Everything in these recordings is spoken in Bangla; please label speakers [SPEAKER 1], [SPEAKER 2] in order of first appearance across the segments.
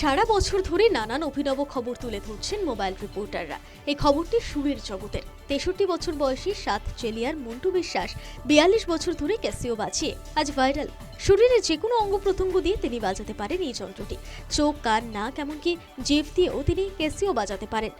[SPEAKER 1] সারা বছর ধরে নানান অভিনব খবর তুলে ধরছেন মোবাইল রিপোর্টাররা। এই খবরটি সুরের জগতের। তেষট্টি বছর বয়সী সাত চেলিয়ার মন্টু বিশ্বাস বিয়াল্লিশ বছর ধরে ক্যাসিও বাজিয়ে আজ ভাইরাল। শরীরের যে কোনো অঙ্গ প্রত্যঙ্গ দিয়ে তিনি বাজাতে পারেন এই যন্ত্রটি। চোখ, কান, নাক, এমনকি জিভ দিয়েও তিনি ক্যাসিও বাজাতে পারেন।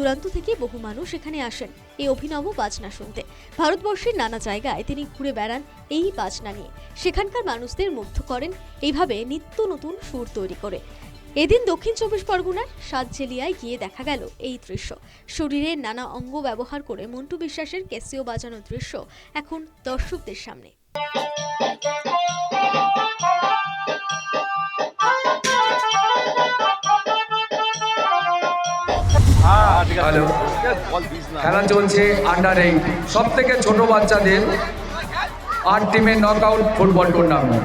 [SPEAKER 1] দূরান্ত থেকে বহু মানুষ এখানে আসেন। এই অভিনব বাজনা শুনতে। ভারতবর্ষের নানা জায়গায় তিনি ঘুরে বেড়ান এই বাজনা নিয়ে। সেখানকার মানুষদের মুগ্ধ করেন এইভাবে নিত্য নতুন সুর তৈরি করে। এদিন দক্ষিণ চব্বিশ পরগনার সাতজেলিয়ায় গিয়ে দেখা গেল এই দৃশ্য। শরীরের নানা অঙ্গ ব্যবহার করে মন্টু বিশ্বাসের ক্যাসিও বাজানোর দৃশ্য এখন দর্শকদের সামনে।
[SPEAKER 2] হ্যালো। খেলা চলছে আন্ডার এইট সব থেকে ছোট বাচ্চাদের আট টিমের নক আউট ফুটবল টুর্নামেন্ট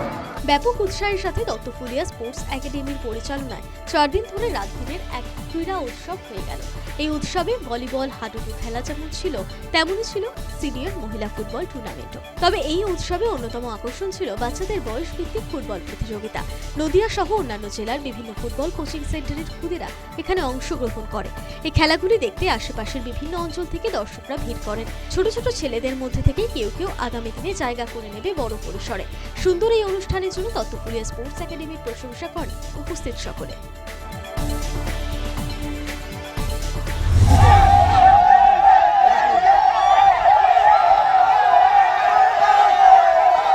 [SPEAKER 1] ব্যাপক উৎসাহের সাথে দত্তফুলিয়া স্পোর্টস একাডেমির পরিচালনায় চার দিন ধরে রাজধানীর এক ক্রীড়া উৎসব হয়ে গেল। এই উৎসবে ভলিবল, হাডুডু খেলা যেমন ছিল, তেমনই ছিল সিনিয়র মহিলা ফুটবল টুর্নামেন্টও। তবে এই উৎসবে অন্যতম আকর্ষণ ছিল বাচ্চাদের বয়স ভিত্তিক ফুটবল প্রতিযোগিতা। নদিয়া সহ অন্যান্য জেলার বিভিন্ন ফুটবল কোচিং সেন্টারের খুদেরা এখানে অংশগ্রহণ করে। এই খেলাগুলি দেখতে আশেপাশের বিভিন্ন অঞ্চল থেকে দর্শকরা ভিড় করেন। ছোট ছোট ছেলেদের মধ্যে থেকে কেউ কেউ আগামী দিনে জায়গা করে নেবে বড় পরিসরে। সুন্দর এই অনুষ্ঠানের জন্য দত্তপুরিয়া স্পোর্টস একাডেমির প্রশংসা করেন উপস্থিত সকলে।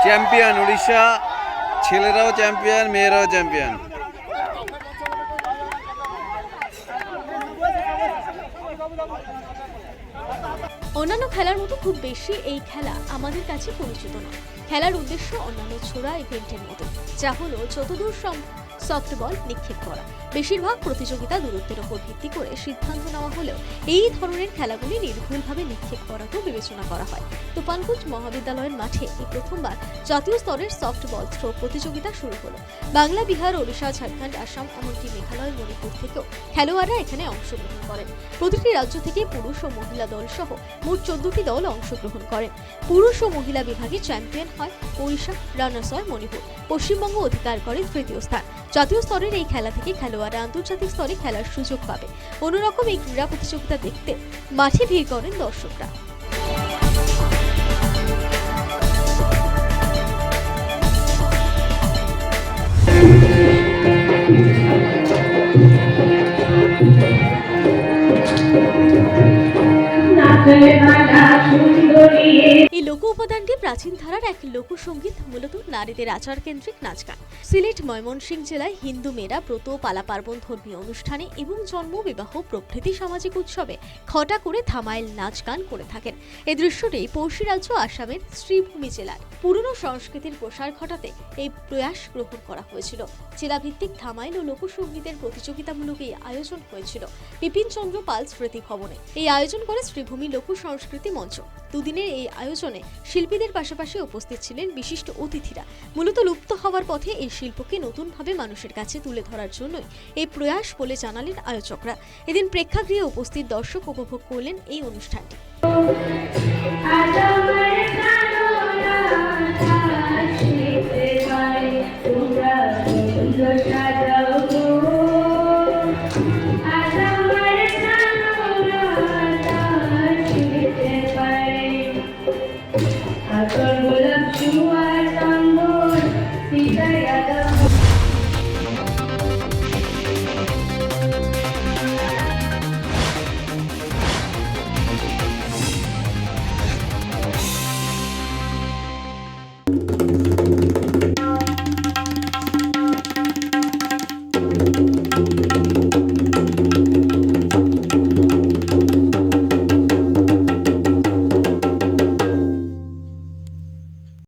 [SPEAKER 3] চ্যাম্পিয়ন উড়িষ্যা ছেলেরাও চ্যাম্পিয়ন মেয়েরাও চ্যাম্পিয়ন
[SPEAKER 1] অন্যান্য খেলার মতো খুব বেশি এই খেলা আমাদের কাছে পরিচিত নয় খেলার উদ্দেশ্য অন্যান্য ছোড়া ইভেন্টের মতো, যা হলো যতদূর সম্ভব সফটবল নিক্ষেপ করা। বেশিরভাগ প্রতিযোগিতা দূরত্বের ওপর ভিত্তি করে সিদ্ধান্ত নেওয়া হলেও এই ধরনের খেলাগুলি নির্ভুলভাবে নিক্ষেপ করাকেও বিবেচনা করা হয়। তুফানগঞ্জ মহাবিদ্যালয়ের মাঠে এই প্রথমবার জাতীয় স্তরের সফটবল থ্রো প্রতিযোগিতা শুরু হলো। বাংলা, বিহার, ওড়িশা, ঝাড়খণ্ড, আসাম এমনকি মেঘালয়, মণিপুর থেকেও খেলোয়াড়রা এখানে অংশগ্রহণ করেন। প্রতিটি রাজ্য থেকে পুরুষ ও মহিলা দল সহ মোট চোদ্দটি দল অংশগ্রহণ করেন। পুরুষ ও মহিলা বিভাগে চ্যাম্পিয়ন হয় ওড়িশা, রানার্স হয় মণিপুর। পশ্চিমবঙ্গ অধিকার করে তৃতীয় স্থান। জাতীয় স্তরের এই খেলা থেকে খেলোয়াড়রা আন্তর্জাতিক স্তরে খেলার সুযোগ পাবে। অন্যরকম এই ক্রীড়া প্রতিযোগিতা দেখতে মাঠে ভিড় করেন দর্শকরা। লোক উপাদানটি প্রাচীন ধারার এক লোকসঙ্গীত, মূলত নারীদের আচার কেন্দ্রিক নাচ গান। সিলেট, ময়মনসিংহ জেলায় হিন্দু মেয়েরা ব্রত, পালা পার্বণ ধর্মীয় অনুষ্ঠানে এবং জন্ম, বিবাহ, প্রভৃতি সামাজিক উৎসবে খটা করে ধামাইল নাচ গান করে থাকেন। এই দৃশ্যটি পড়শি রাজ্য আসামের শ্রীভূমি জেলার। পুরনো সংস্কৃতির প্রসার ঘটাতে এই প্রয়াস গ্রহণ করা হয়েছিল। জেলাভিত্তিক ধামাইল ও লোকসঙ্গীতের প্রতিযোগিতামূলক এই আয়োজন হয়েছিল। বিপিন চন্দ্র পাল স্মৃতি ভবনে এই আয়োজন করে শ্রীভূমি লোক সংস্কৃতি মঞ্চ। দুদিনের এই আয়োজনে শিল্পীদের পাশাপাশি উপস্থিত ছিলেন বিশিষ্ট অতিথিরা। মূলত লুপ্ত হওয়ার পথে এই শিল্পকে নতুনভাবে মানুষের কাছে তুলে ধরার জন্যই এই প্রয়াস বলে জানালেন আয়োজকরা। এদিন প্রেক্ষাগৃহে উপস্থিত দর্শক উপভোগ করলেন এই অনুষ্ঠানটি।